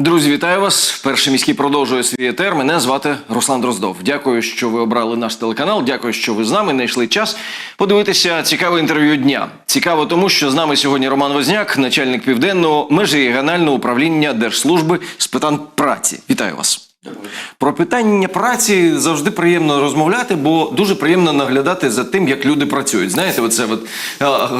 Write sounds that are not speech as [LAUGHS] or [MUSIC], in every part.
Друзі, вітаю вас. Перший міський продовжує свій етер. Мене звати Руслан Дроздов. Дякую, що ви обрали наш телеканал. Дякую, що ви з нами знайшли час подивитися цікаве інтерв'ю дня. Цікаво, тому що з нами сьогодні Роман Возняк, начальник південного межрегіонального управління Держслужби з питань праці. Вітаю вас. Про питання праці завжди приємно розмовляти, бо дуже приємно наглядати за тим, як люди працюють. Знаєте, оце от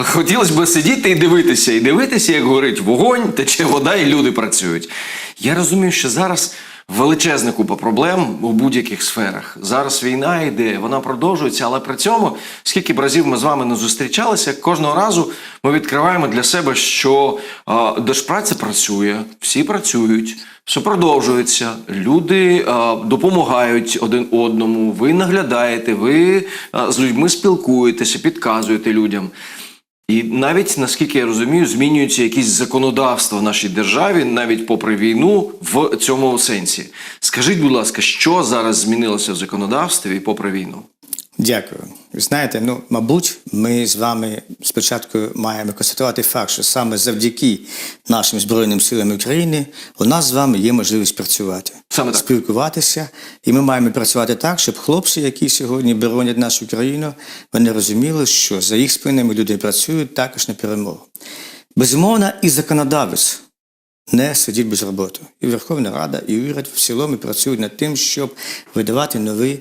хотілося б сидіти і дивитися, і дивитися, як горить вогонь, тече вода, і люди працюють. Я розумію, що зараз величезна купа проблем у будь-яких сферах. Зараз війна йде, вона продовжується, але при цьому, скільки б разів ми з вами не зустрічалися, кожного разу ми відкриваємо для себе, що е, держпраця працює, всі працюють. Все продовжується. Люди е, допомагають один одному. Ви наглядаєте, ви е, з людьми спілкуєтеся, підказуєте людям. І навіть наскільки я розумію, змінюються якісь законодавства в нашій державі, навіть попри війну, в цьому сенсі. Скажіть, будь ласка, що зараз змінилося в законодавстві попри війну? Дякую. Ви знаєте, ну мабуть, ми з вами спочатку маємо констатувати факт, що саме завдяки нашим збройним силам України у нас з вами є можливість працювати, Саме так. спілкуватися, і ми маємо працювати так, щоб хлопці, які сьогодні боронять нашу країну, вони розуміли, що за їх спинами люди працюють також на перемогу. Безумовно, і законодавець не сидіть без роботи. І Верховна Рада, і уряд в цілому працюють над тим, щоб видавати нові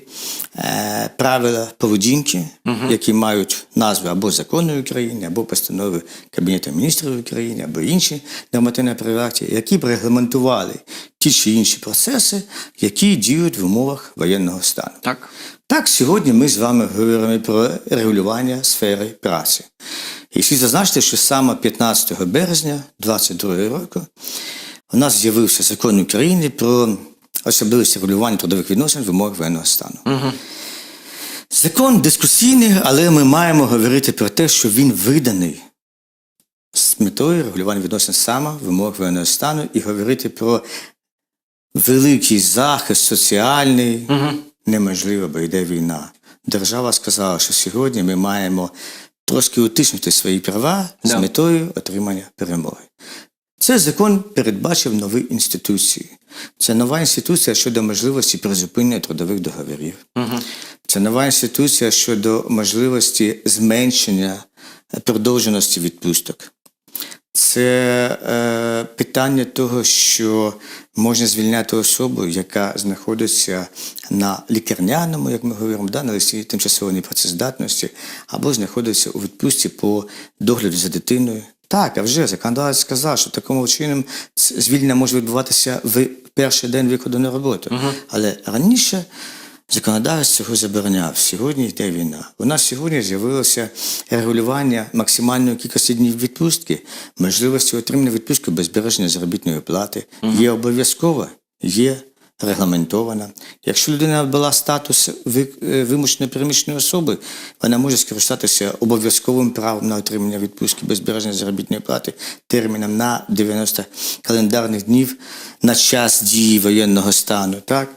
е, правила поведінки, які мають назву або закону України, або постанови Кабінету міністрів України, або інші нормативні правові, які б регламентували ті чи інші процеси, які діють в умовах воєнного стану. Так. Так, сьогодні ми з вами говоримо про регулювання сфери праці. І слід зазначити, що саме 15 березня 2022 року у нас з'явився закон України про особливості регулювання трудових відносин в умовах воєнного стану. Угу. Закон дискусійний, але ми маємо говорити про те, що він виданий з метою регулювання відносин саме в умовах воєнного стану і говорити про великий захист соціальний Угу. неможливо, бо йде війна. Держава сказала, що сьогодні ми маємо трошки утиснути свої права з метою отримання перемоги. Цей закон передбачив нові інституції. Це нова інституція щодо можливості призупинення трудових договорів. Угу. Це нова інституція щодо можливості зменшення продовженості відпусток. Це е, питання того, що можна звільняти особу, яка знаходиться на лікарняному, як ми говоримо, да, на листі тимчасової працездатності, або знаходиться у відпустці по догляду за дитиною. Так, а вже законодавець сказав, що такому чином звільнення може відбуватися в перший день виходу на роботу. Але раніше Законодавець цього забороняв. Сьогодні йде війна. У нас сьогодні з'явилося регулювання максимальної кількості днів відпустки, можливості отримання відпустки без збереження заробітної плати. Є обов'язково, є регламентована. Якщо людина була статус е, переміщеної особи, вона може скористатися обов'язковим правом на отримання відпустки без збереження заробітної плати терміном на 90 календарних днів на час дії воєнного стану. Так?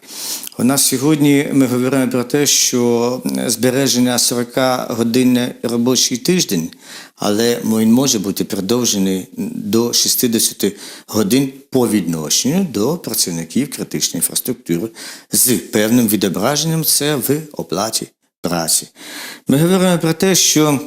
У нас сьогодні ми говоримо про те, що збереження 40-годинний робочий тиждень, але він може бути продовжений до 60 годин по відношенню до працівників критичної інфраструктури з певним відображенням це в оплаті праці. Ми говоримо про те, що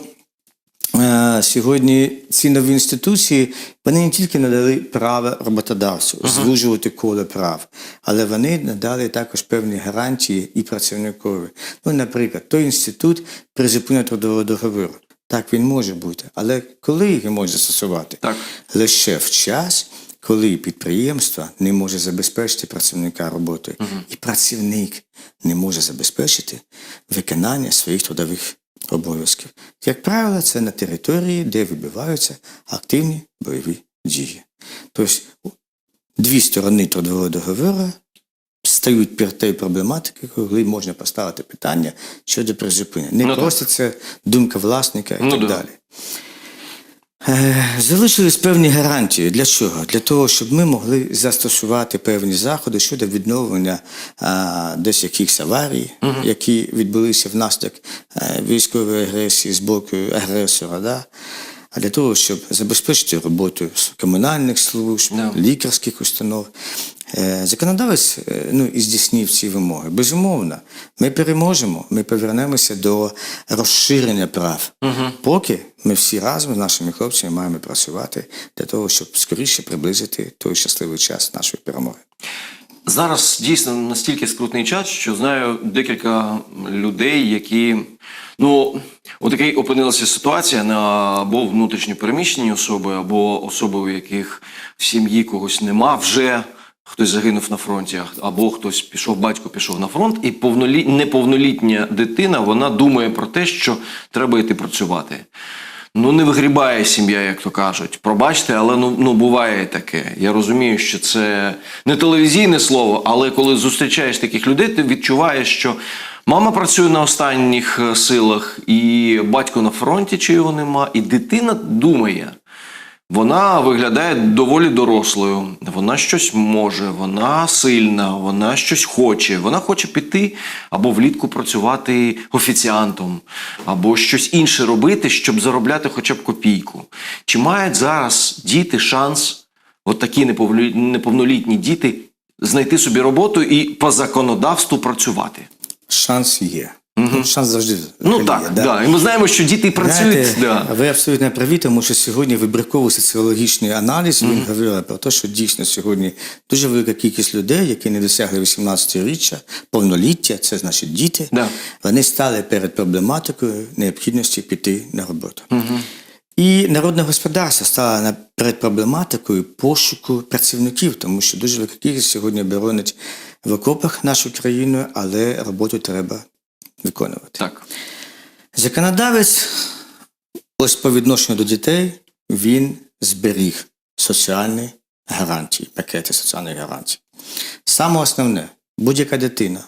Сьогодні ці нові інституції вони не тільки надали право роботодавцю звужувати коло прав, але вони надали також певні гарантії і працівникові. Ну, наприклад, той інститут призупинення трудового договору. Так він може бути, але коли його може застосувати? Так. Лише в час, коли підприємство не може забезпечити працівника роботою, і працівник не може забезпечити виконання своїх трудових обов'язків. Як правило, це на території, де вибиваються активні бойові дії. Тобто дві сторони трудового договору стають перед тією проблематикою, коли можна поставити питання щодо призупинення. Не Ну, так. просто це думка власника і Ну, так да. далі. Е, Залишились певні гарантії. Для чого? Для того, щоб ми могли застосувати певні заходи щодо відновлення а, десь якихось аварій, які відбулися внаслідок е, військової агресії з боку агресора. Да? А для того, щоб забезпечити роботу комунальних служб, Да. лікарських установ. Е, Законодавець е, ну, і здійснив ці вимоги. Безумовно, ми переможемо, ми повернемося до розширення прав. Поки ми всі разом з нашими хлопцями маємо працювати для того, щоб скоріше приблизити той щасливий час нашої перемоги. Зараз дійсно настільки скрутний час, що знаю декілька людей, які ну у такій опинилася ситуація на або внутрішньо переміщені особи, або особи, у яких в сім'ї когось нема вже. Хтось загинув на фронті, або хтось пішов, батько пішов на фронт, і повнолі... неповнолітня дитина вона думає про те, що треба йти працювати. Ну, не вигрібає сім'я, як то кажуть. Пробачте, але ну, ну буває таке. Я розумію, що це не телевізійне слово, але коли зустрічаєш таких людей, ти відчуваєш, що мама працює на останніх е, силах, і батько на фронті, чи його нема, і дитина думає. Вона виглядає доволі дорослою, вона щось може, вона сильна, вона щось хоче. Вона хоче піти або влітку працювати офіціантом, або щось інше робити, щоб заробляти хоча б копійку. Чи мають зараз діти шанс, от такі неповнолітні діти, знайти собі роботу і по законодавству працювати? Шанс є. Ну, Шанс завжди Ну є, так, да. і ми знаємо, що діти працюють. Знаєте, да. Ви абсолютно праві, тому що сьогодні вибірковий соціологічний аналіз він говорив про те, що дійсно сьогодні дуже велика кількість людей, які не досягли 18-річчя, повноліття, це значить діти, Да. вони стали перед проблематикою необхідності піти на роботу. І народне господарство стало перед проблематикою пошуку працівників, тому що дуже велика кількість сьогодні боронить в окопах нашу країну, але роботу треба виконувати. Так. Законодавець, ось по відношенню до дітей, він зберіг соціальні гарантії, пакети соціальних гарантій. Саме основне, будь-яка дитина,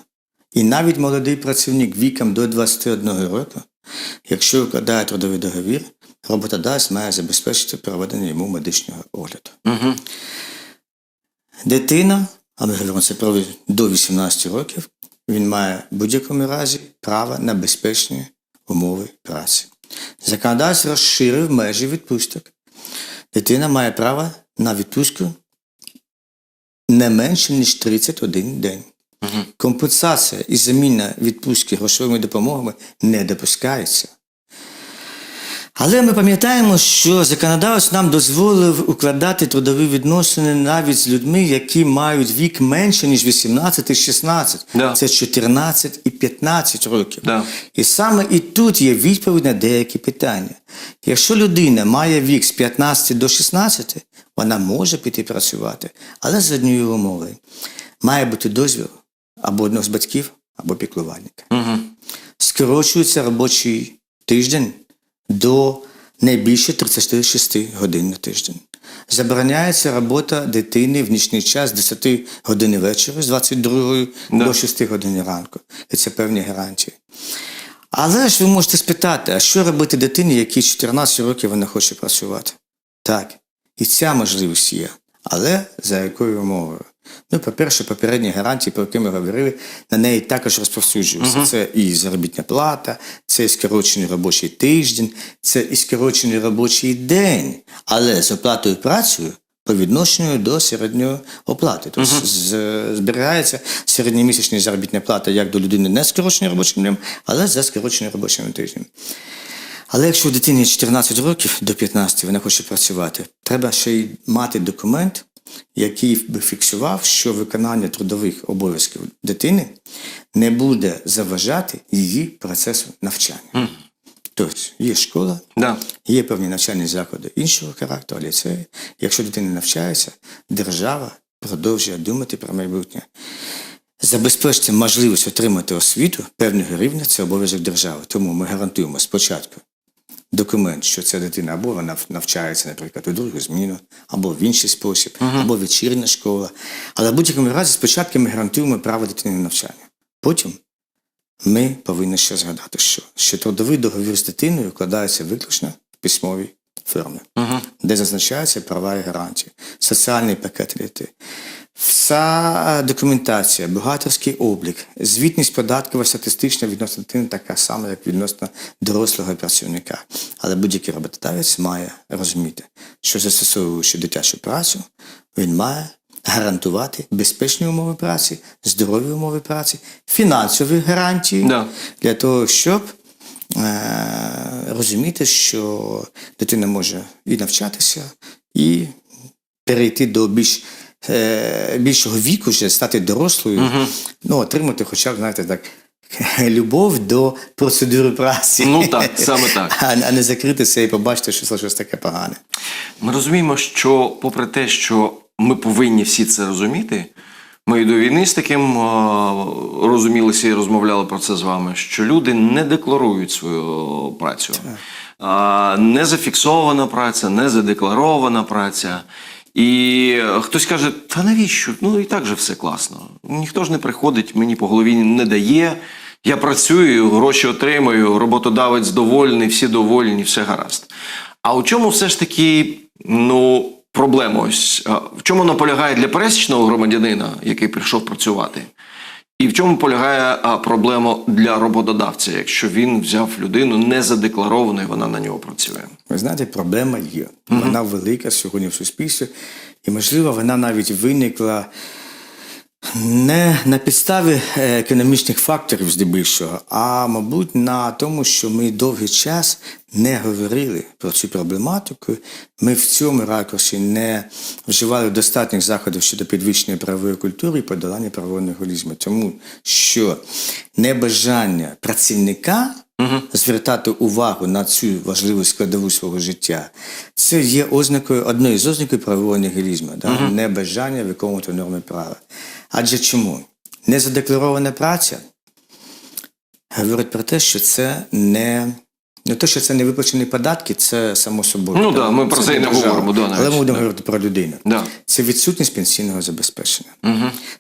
і навіть молодий працівник віком до 21 року, якщо укладає трудовий договір, роботодавець має забезпечити проведення йому медичного огляду. Угу. Дитина, а ми говоримо це про до 18 років, він має в будь-якому разі право на безпечні умови праці. Законодавець розширив межі відпусток. Дитина має право на відпустку не менше, ніж 31 день. Компенсація і заміна відпустки грошовими допомогами не допускається. Але ми пам'ятаємо, що законодавець нам дозволив укладати трудові відносини навіть з людьми, які мають вік менше, ніж 18 і 16. Да. Це 14 і 15 років. Да. І саме і тут є відповідь на деякі питання. Якщо людина має вік з 15 до 16, вона може піти працювати, але з однією умовою. Має бути дозвіл або одного з батьків, або піклувальника Угу. скорочується робочий тиждень до найбільше 36 годин на тиждень. Забороняється робота дитини в нічний час з 10 години вечора, з 22 Да. до 6 години ранку. І це певні гарантії. Але ж ви можете спитати, а що робити дитині, якій 14 років вона хоче працювати? Так, і ця можливість є. Але за якою умовою? Ну, по-перше, попередні гарантії, про які ми говорили, на неї також розповсюджуються. Це і заробітна плата, це і скорочений робочий тиждень, це і скорочений робочий день, але з оплатою працею по відношенню до середньої оплати. Тобто з- зберігається середньомісячна заробітна плата як до людини не скороченим робочим днем, але за скороченим робочим тижнем. Але якщо дитині 14 років до 15 вона хоче працювати, треба ще й мати документ, який би фіксував, що виконання трудових обов'язків дитини не буде заважати її процесу навчання. Тобто є школа, Да. є певні навчальні заклади іншого характеру, ліцеї. Якщо дитина навчається, держава продовжує думати про майбутнє. Забезпечити можливість отримати освіту певного рівня це обов'язок держави. Тому ми гарантуємо спочатку документ, що ця дитина або вона навчається, наприклад, у другу зміну, або в інший спосіб, або вечірня школа. Але в будь-якому разі спочатку ми гарантуємо право дитини на навчання. Потім ми повинні ще згадати, що, що трудовий договір з дитиною вкладається виключно в письмовій формі, де зазначаються права і гарантії, соціальний пакет дітей. Вся документація, бухгалтерський облік, звітність податкова статистична відносно дитини така сама, як відносно дорослого працівника. Але будь-який роботодавець має розуміти, що застосовуючи дитячу працю, він має гарантувати безпечні умови праці, здорові умови праці, фінансові гарантії Да. для того, щоб е, розуміти, що дитина може і навчатися, і перейти до більш е, більшого віку, вже стати дорослою, ну, отримати хоча б, знаєте, так, [LAUGHS] любов до процедури праці. Ну так, саме так. [LAUGHS] А, а не закритися і побачити, що це щось таке погане. Ми розуміємо, що попри те, що ми повинні всі це розуміти, ми і до війни з таким е, розумілися і розмовляли про це з вами, що люди не декларують свою працю. А, Не зафіксована праця, не задекларована праця. І хтось каже, та навіщо? Ну і так же все класно. Ніхто ж не приходить, мені по голові не дає. Я працюю, гроші отримую, роботодавець довольний, всі довольні, все гаразд. А у чому все ж таки ну, проблема? Ось в чому вона полягає для пересічного громадянина, який прийшов працювати? І в чому полягає проблема для роботодавця, якщо він взяв людину незадекларовану і вона на нього працює? Ви знаєте, проблема є. Вона велика сьогодні в суспільстві, і, можливо, вона навіть виникла не на підставі е, економічних факторів здебільшого, а, мабуть, на тому, що ми довгий час не говорили про цю проблематику. Ми в цьому ракурсі не вживали достатніх заходів щодо підвищення правової культури і подолання правового неголізму. Тому що небажання працівника звертати увагу на цю важливу складову свого життя, це є ознакою одною з ознакою правового нігілізму, да? небажання виконувати норми права. Адже чому? Незадекларована праця говорить про те, що це не. Не те, що це не виплачені податки, це само собою. Ну да, да, ми про це не говоримо, да, навіть, Але ми будемо да. говорити про людину. Да. Це відсутність пенсійного забезпечення.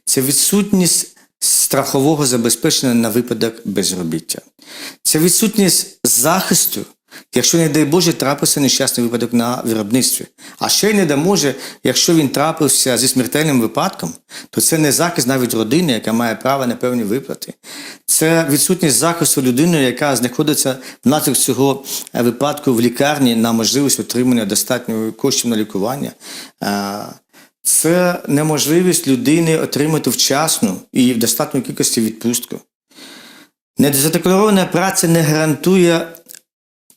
Це відсутність страхового забезпечення на випадок безробіття. Це відсутність захисту, якщо, не дай Боже, трапився нещасний випадок на виробництві. А ще й не дай Боже, якщо він трапився зі смертельним випадком, то це не захист навіть родини, яка має право на певні виплати. Це відсутність захисту людини, яка знаходиться внаслідок цього е, випадку в лікарні на можливість отримання достатньо коштів на лікування. Е, Це неможливість людини отримати вчасну і в достатньої кількості відпустку. Незадекларована праця не гарантує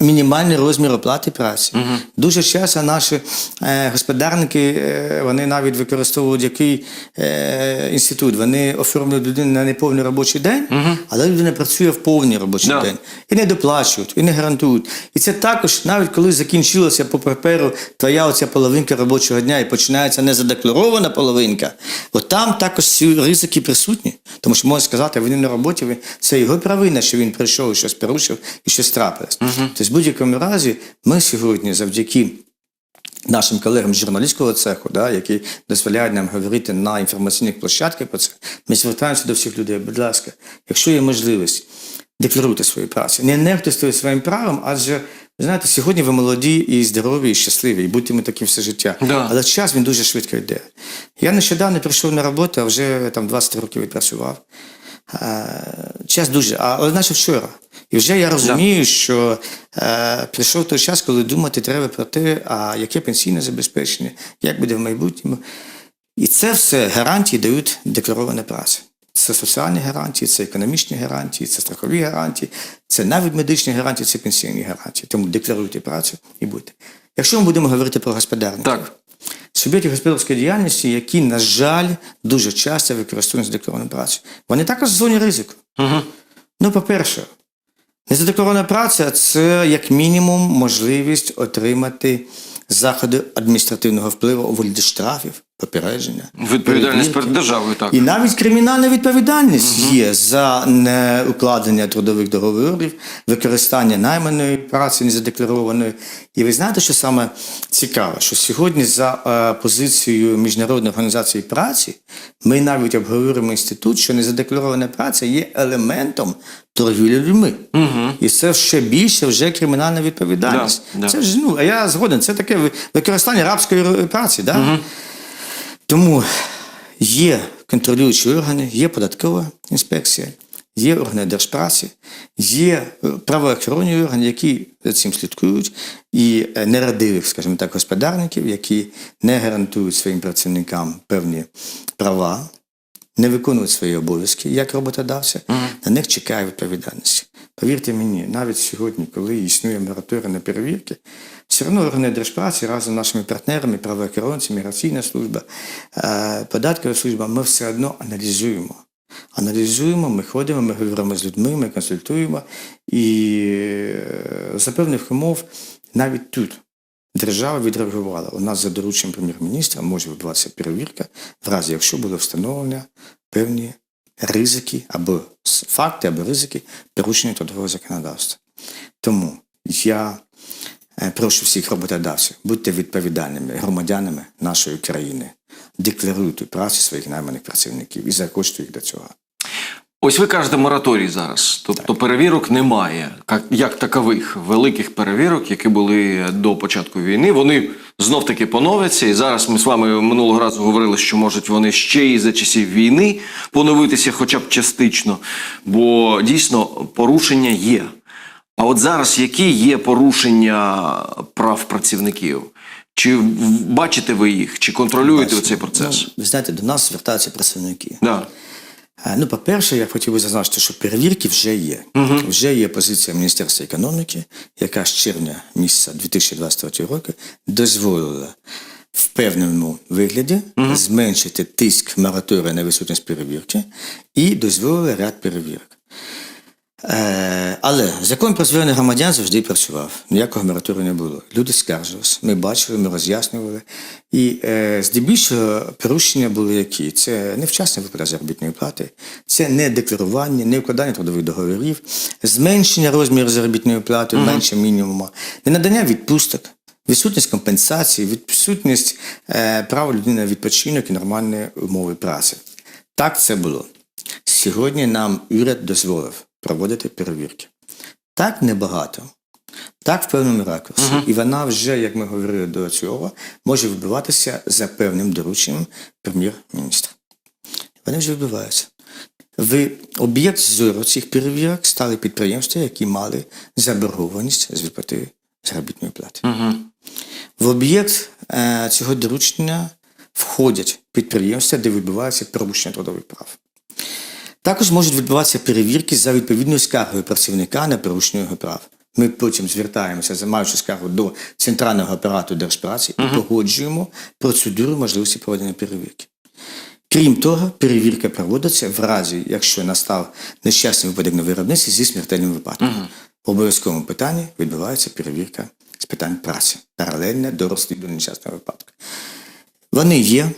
мінімальний розмір оплати праці. Дуже часто наші е, господарники е, вони навіть використовують який е, інститут. Вони оформлюють людину на неповний робочий день, але людина працює в повний робочий Да. день. І не доплачують, і не гарантують. І це також, навіть коли закінчилася по паперу твоя оця половинка робочого дня і починається незадекларована половинка, от там також ці ризики присутні. Тому що можна сказати, він на роботі, це його провина, що він прийшов і щось порушив і щось трапилось. Тобто, в будь-якому разі, ми сьогодні завдяки нашим колегам з журналістського цеху, да, які дозволяють нам говорити на інформаційних площадках про це, ми звертаємося до всіх людей. Будь ласка, якщо є можливість, декларуйте свою працю. Не нехтуйте своїм правом, адже ви знаєте, сьогодні ви молоді і здорові, і щасливі, і будьте таким все життя. Да. Але час він дуже швидко йде. Я нещодавно прийшов на роботу, а вже там 20 років відпрацював. Е, Час дуже, але наче вчора. І вже я розумію, що е, прийшов той час, коли думати треба про те, а яке пенсійне забезпечення, як буде в майбутньому. І це все гарантії дають декларована праця. Це соціальні гарантії, це економічні гарантії, це страхові гарантії, це навіть медичні гарантії, це пенсійні гарантії. Тому декларуйте працю і будьте. Якщо ми будемо говорити про господарників, Так. Суб'єктів господарської діяльності, які, на жаль, дуже часто використовують задекларовану працю, вони також в зоні ризику. Угу. Ну, по-перше, незадекларована праця це як мінімум можливість отримати заходи адміністративного впливу у вигляді штрафів, попередження. Відповідальність перед державою, так. І навіть кримінальна відповідальність є за неукладення трудових договорів, використання найманої праці незадекларованої. І ви знаєте, що саме цікаве, що сьогодні за е, позицією Міжнародної організації праці ми навіть обговорюємо інститут, що незадекларована праця є елементом торгівлі людьми. Угу. І це ще більше вже кримінальна відповідальність. Да, да. Це ж ну, а я згоден, це таке використання рабської праці. Да? Тому Є контролюючі органи, є податкова інспекція, є органи держпраці, є правоохоронні органи, які за цим слідкують, і нерадивих, скажімо так, господарників, які не гарантують своїм працівникам певні права, не виконують свої обов'язки як роботодавця, на них чекає відповідальність. Повірте мені, навіть сьогодні, коли існує мораторій на перевірки, все одно органи держпраці разом з нашими партнерами, правоохоронці, міграційна служба, е, податкова служба, ми все одно аналізуємо. Аналізуємо, ми ходимо, ми говоримо з людьми, ми консультуємо. І е, за певних умов навіть тут держава відреагувала. У нас за дорученням прем'єр-міністра може відбуватися перевірка, в разі якщо було встановлено певні ризики або факти, або ризики порушення трудового законодавства. Тому я прошу всіх роботодавців, будьте відповідальними громадянами нашої країни, декларуйте працю своїх найманих працівників і заохочуйте їх до цього. Ось ви кажете мораторій зараз. Тобто перевірок немає, як, як такових великих перевірок, які були до початку війни. Вони знов таки поновляться. І зараз ми з вами минулого разу говорили, що можуть вони ще і за часів війни поновитися, хоча б частично. Бо дійсно порушення є. А от зараз які є порушення прав працівників? Чи бачите ви їх, чи контролюєте ви цей процес? Ну, ви знаєте, до нас звертаються працівники. Да. Е, Ну, по-перше, я хотів би зазначити, що перевірки вже є. Вже є позиція Міністерства економіки, яка з червня місяця 2023 року дозволила в певному вигляді зменшити тиск мораторію на відсутність перевірки і дозволила ряд перевірок. Е, але закон про звернення громадян завжди працював. Ніякого мораторію не було. Люди скаржились, ми бачили, ми роз'яснювали. І е, здебільшого порушення були які? Це невчасне виплата заробітної плати, це не декларування, не укладання трудових договорів, зменшення розміру заробітної плати менше мінімуму, ненадання відпусток. Відсутність компенсації, відсутність е, права людини на відпочинок і нормальні умови праці. Так це було. Сьогодні нам уряд дозволив проводити перевірки. Так небагато, так в певному ракурсі. І вона вже, як ми говорили до цього, може відбуватися за певним дорученням прем'єр-міністра. Вони вже відбуваються. В об'єкт зору цих перевірок стали підприємства, які мали заборгованість з виплати заробітної плати. В об'єкт е, цього доручення входять підприємства, де відбувається порушення трудових прав. Також можуть відбуватися перевірки за відповідною скаргою працівника на порушення його прав. Ми потім звертаємося, займаючи скаргу до центрального апарату держпраці і погоджуємо процедуру можливості проведення перевірки. Крім того, перевірка проводиться в разі, якщо настав нещасний випадок на виробництві зі смертельним випадком. В обов'язковому питанні відбувається перевірка з питань праці, паралельно до розслідування нещасного випадку. Вони є.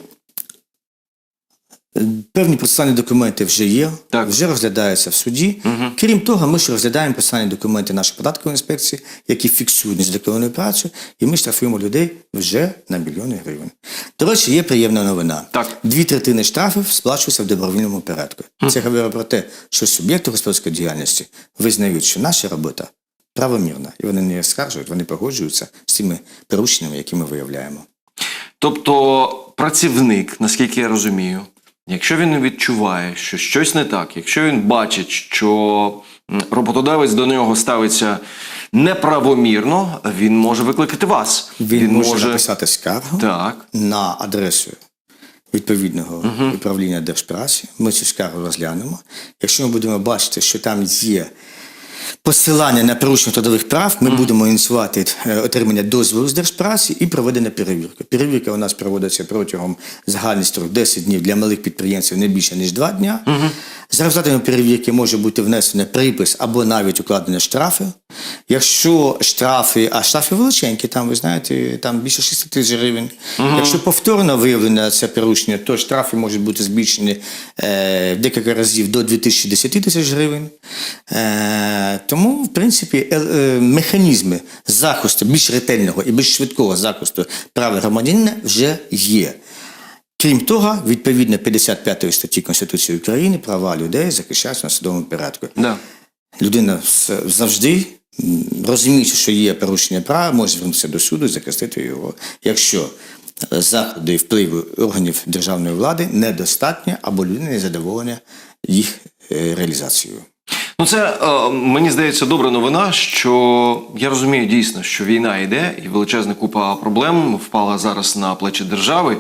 Певні процесуальні документи вже є, Так. вже розглядаються в суді. Крім того, ми ще розглядаємо процесуальні документи нашої податкової інспекції, які фіксують незадекларовану працю, і ми штрафуємо людей вже на мільйони гривень. До речі, є приємна новина. Так. Дві третини штрафів сплачуються в добровільному порядку. Це говорить про те, що суб'єкти господарської діяльності визнають, що наша робота правомірна, і вони не скаржують, вони погоджуються з тими порушеннями, які ми виявляємо. Тобто працівник, наскільки я розумію, якщо він відчуває, що щось не так, якщо він бачить, що роботодавець до нього ставиться неправомірно, він може викликати вас. Він, може, написати скаргу так. на адресу відповідного управління держпраці. Ми цю скаргу розглянемо. Якщо ми будемо бачити, що там є посилання на порушення трудових прав, ми будемо ініціювати е, отримання дозволу з держпраці і проведення перевірки. Перевірка у нас проводиться протягом загальних строк 10 днів для малих підприємців не більше ніж 2 дня. За результатами перевірки може бути внесений припис або навіть укладені штрафи. Якщо штрафи, а штрафи величенькі, там ви знаєте, там більше 6 тисяч гривень. Якщо повторно виявлено це порушення, то штрафи можуть бути збільшені е, в декілька разів до 2010 тисяч гривень. Е, тому, в принципі, е, е, механізми захисту більш ретельного і більш швидкого захисту прав громадянина вже є. Крім того, відповідно 55 статті Конституції України права людей захищаються на судовому порядку. Да. Людина завжди, розуміючи, що є порушення права, може звернутися до суду і захистити його. Якщо заходи впливу органів державної влади недостатньо або людина не задоволена їх е, реалізацією. Ну, це е, мені здається добра новина, що я розумію дійсно, що війна йде, і величезна купа проблем впала зараз на плечі держави.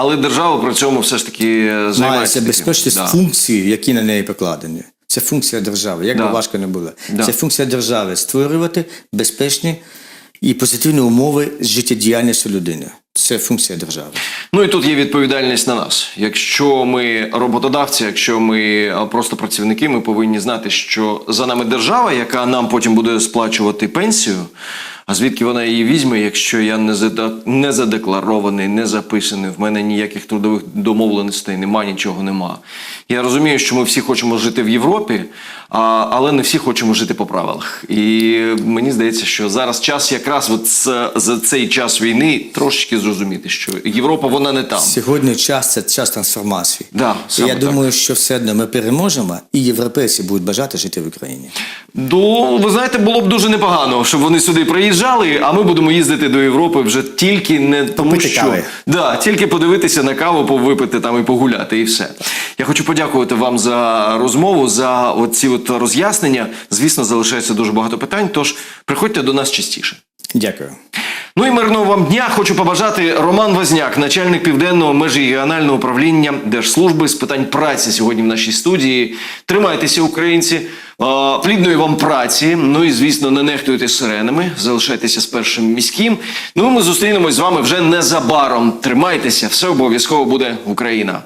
Але держава при цьому все ж таки займається Має таким. забезпечити Да. функції, які на неї покладені. Це функція держави, як Да. би важко не було. Да. Це функція держави створювати безпечні і позитивні умови життєдіяльності людини. Це функція держави. Ну і тут є відповідальність на нас. Якщо ми роботодавці, якщо ми просто працівники, ми повинні знати, що за нами держава, яка нам потім буде сплачувати пенсію. А звідки вона її візьме, якщо я не задекларований, не записаний, в мене ніяких трудових домовленостей нема, нічого нема. Я розумію, що ми всі хочемо жити в Європі, а, але не всі хочемо жити по правилах. І мені здається, що зараз час якраз от з- за цей час війни трошечки зрозуміти, що Європа вона не там. Сьогодні час це час трансформації. Да, саме я так. думаю, що все одно ми переможемо, і європейці будуть бажати жити в Україні. Ну, ви знаєте, було б дуже непогано, щоб вони сюди приїжджали, а ми будемо їздити до Європи вже тільки не тому, Попити що кави. да, тільки подивитися на каву, повипити там і погуляти, і все. Я хочу подякувати вам за розмову, за от роз'яснення. Звісно, залишається дуже багато питань. Тож приходьте до нас частіше. Дякую. Ну і мирного вам дня хочу побажати Роман Возняк, начальник південного межрегіонального управління Держслужби з питань праці сьогодні в нашій студії. Тримайтеся, українці, плідної вам праці. Ну і звісно, не нехтуйте сиренами. Залишайтеся з першим міським. Ну і ми зустрінемось з вами вже незабаром. Тримайтеся, все обов'язково буде Україна.